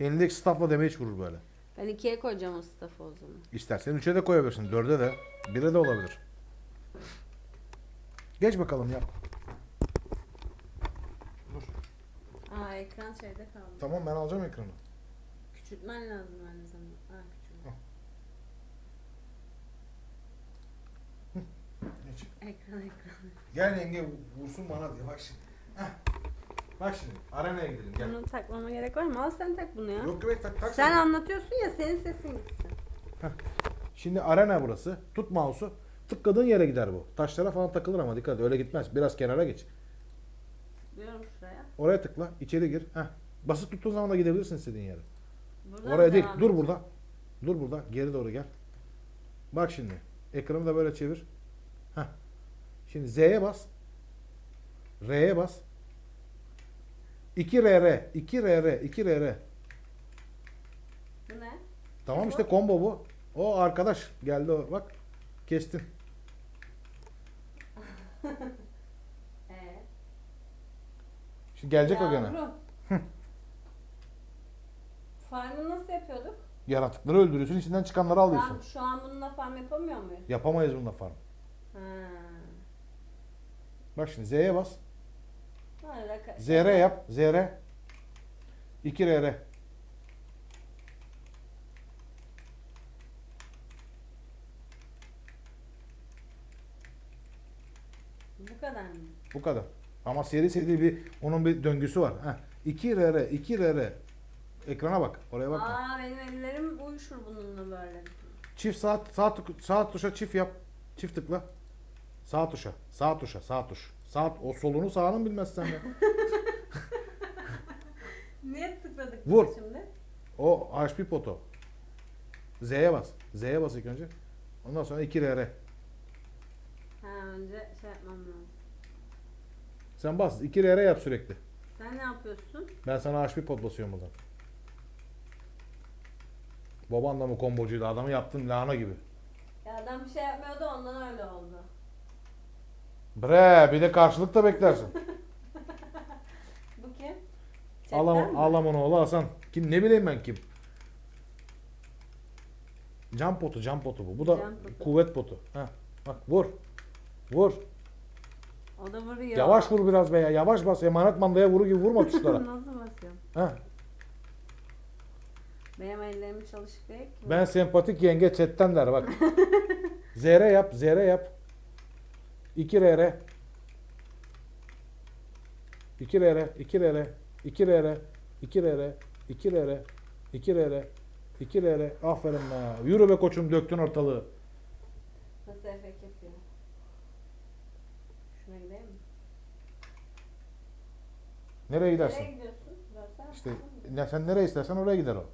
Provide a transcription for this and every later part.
Elindeki staffla damage vurur böyle. Ben ikiye koyacağım o staff'ı o zaman. İstersen 3'e de koyabilirsin. 4'e de. 1'e de olabilir. Geç bakalım yap. Dur. Aa ekran şeyde kaldı. Tamam ben alacağım ekranı. Küçültmen lazım aynı zamanda. Aa küçülme. Geç. Ekran ekran. Gel yenge vursun bana diye bak şimdi. Heh. Bak şimdi arenaya gidelim gel. Bunu takmama gerek var mı? Al sen tak bunu ya. Yok yok tak tak. sen anlatıyorsun ya senin sesin gitsin. Şimdi arena burası. Tut mouse'u. Tıkladığın yere gider bu. Taşlara falan takılır ama dikkat et öyle gitmez. Biraz kenara geç. Diyorum şuraya. Oraya tıkla. içeri gir. Heh. Basıp tuttuğun zaman da gidebilirsin istediğin yere. Buradan Oraya değil. Dur edeceğim. burada. Dur burada. Geri doğru gel. Bak şimdi. Ekranı da böyle çevir. Heh. Şimdi Z'ye bas. R'ye bas. 2 RR, 2 RR, 2 RR. Bu ne? Tamam işte combo bu. O arkadaş geldi o. Bak. Kestin. Ee. Şimdi gelecek o gene. Yavrum. Farmı nasıl yapıyorduk? Yaratıkları öldürüyorsun. içinden çıkanları alıyorsun. Tamam, şu an bununla farm yapamıyor muyuz? Yapamayız bununla farm. Ha. Bak şimdi Z'ye bas. ZR yap. ZR. 2 RR. Bu kadar mı? Bu kadar. Ama seri seri bir onun bir döngüsü var. Heh. 2 RR, 2 RR. Ekrana bak. Oraya bakma. Aa benim ellerim uyuşur bununla böyle. Çift sağ sağ sağ tuşa çift yap. Çift tıkla. Sağ tuşa. Sağ tuşa. Sağ tuş. Sağ o solunu sağını bilmezsen ya. Niye tıkladık Vur. şimdi? O HP poto. Z'ye bas. Z'ye bas ilk önce. Ondan sonra 2 RR. Ha önce şey yapmam lazım. Sen bas. 2 RR yap sürekli. Sen ne yapıyorsun? Ben sana HP pot basıyorum buradan. Baban da mı kombocuydu? Adamı yaptın lahana gibi. Ya adam bir şey yapmıyordu ondan öyle oldu. Bre bir de karşılık da beklersin. Bu kim? Chatten Ağlam, mi? Ağlamonoğlu Hasan. Kim ne bileyim ben kim. Cam potu, cam potu bu. Bu da potu. kuvvet potu. Heh. Bak vur. Vur. O da vuruyor. Yavaş vur biraz be ya. Yavaş bas. Emanet mandaya vuru gibi vurma tuşlara. Nasıl basıyorum? Heh. Benim ellerim çalışık değil ki. Ben sempatik yenge chatten der bak. ZR yap, ZR yap. 2 RR. 2 RR, 2 RR, 2 RR, 2 RR, 2 RR, 2 RR, 2 RR. Aferin be. Yürü be koçum döktün ortalığı. Nasıl efekt yapıyor? Şuna gidelim mi? Nereye gidersin? Nereye gidiyorsun? Görsene. İşte sen nereye istersen oraya gider o.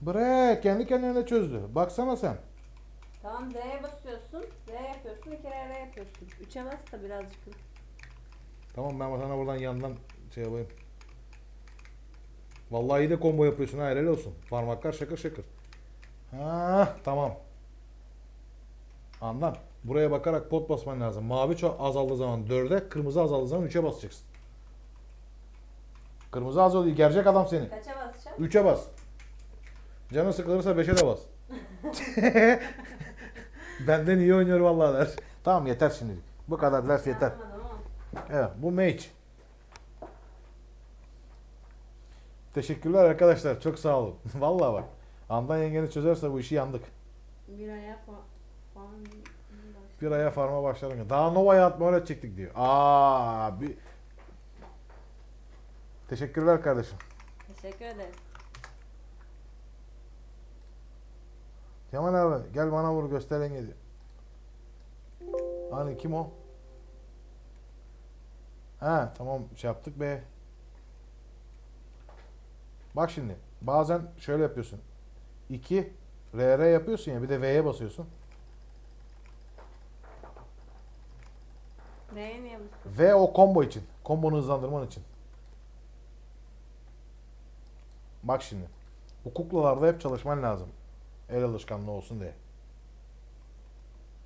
Bre kendi kendine çözdü. Baksana sen. Tamam Z'ye basıyorsun. Z yapıyorsun. Bir kere R yapıyorsun. Üçe bas da birazcık. Tamam ben sana buradan yandan şey yapayım. Vallahi iyi de combo yapıyorsun ha helal olsun. Parmaklar şakır şakır. Ha tamam. Anlam. Buraya bakarak pot basman lazım. Mavi çok azaldığı zaman 4'e, kırmızı azaldığı zaman 3'e basacaksın. Kırmızı azalıyor. Gerçek adam seni. Kaça basacağım? 3'e bas. Canın sıkılırsa 5'e de bas. Benden iyi oynuyor vallahi der. Tamam yeter şimdilik. Bu kadar ders yeter. Evet bu mage. Teşekkürler arkadaşlar. Çok sağ olun. Vallahi bak. Andan yengeni çözerse bu işi yandık. Bir aya fa- falan. Bir aya farma başlarım. Daha Nova'ya atma öğretecektik diyor. Aa, bir... Teşekkürler kardeşim. Teşekkür ederiz. Kemal abi gel bana vur göster yenge diyor. Hani kim o? Ha tamam şey yaptık be. Bak şimdi bazen şöyle yapıyorsun. 2 RR yapıyorsun ya bir de V'ye basıyorsun. Neye niye basıyorsun? V o combo için. Kombonu hızlandırman için. Bak şimdi. Bu kuklalarda hep çalışman lazım. El alışkanlığı olsun diye.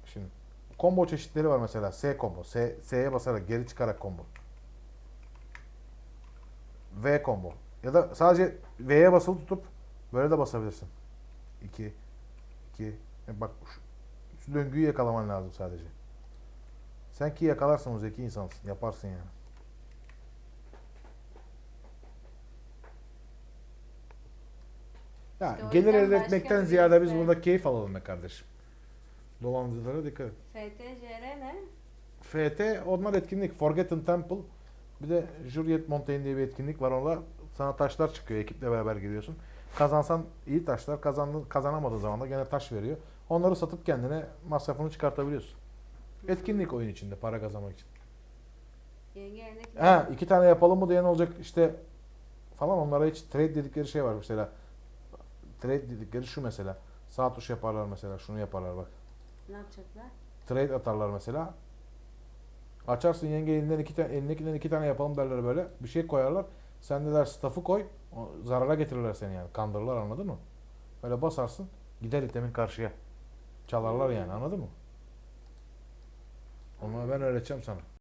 Şimdi combo çeşitleri var mesela. S combo. S, S'ye basarak geri çıkarak combo. V combo. Ya da sadece V'ye basılı tutup böyle de basabilirsin. 2 2 bak şu, döngüyü yakalaman lazım sadece. Sen ki yakalarsın o zeki insansın. Yaparsın yani. Ya İşte o gelir yüzden elde başka etmekten bir ziyade biz burada keyif alalım be kardeşim. Dolandırıcılara dikkat et. FTCR ne? FT onlar etkinlik. Forgotten Temple. Bir de Juliet Montaigne diye bir etkinlik var. Orada sana taşlar çıkıyor. Ekiple beraber giriyorsun. Kazansan iyi taşlar. Kazandın, kazanamadığın zaman da gene taş veriyor. Onları satıp kendine masrafını çıkartabiliyorsun. Etkinlik oyun içinde para kazanmak için. Yenge Ha iki tane yapalım mı diyen olacak işte falan onlara hiç trade dedikleri şey var mesela. Trade dedikleri şu mesela. Sağ tuş yaparlar mesela. Şunu yaparlar bak. ne yapacaklar? Trade atarlar mesela. Açarsın yenge elinden iki tane elindekinden iki tane yapalım derler böyle. Bir şey koyarlar. Sen de der staff'ı koy. O zarara getirirler seni yani. Kandırırlar anladın mı? Böyle basarsın. Gider itemin karşıya. Çalarlar yani anladın mı? Onu ben öğreteceğim sana.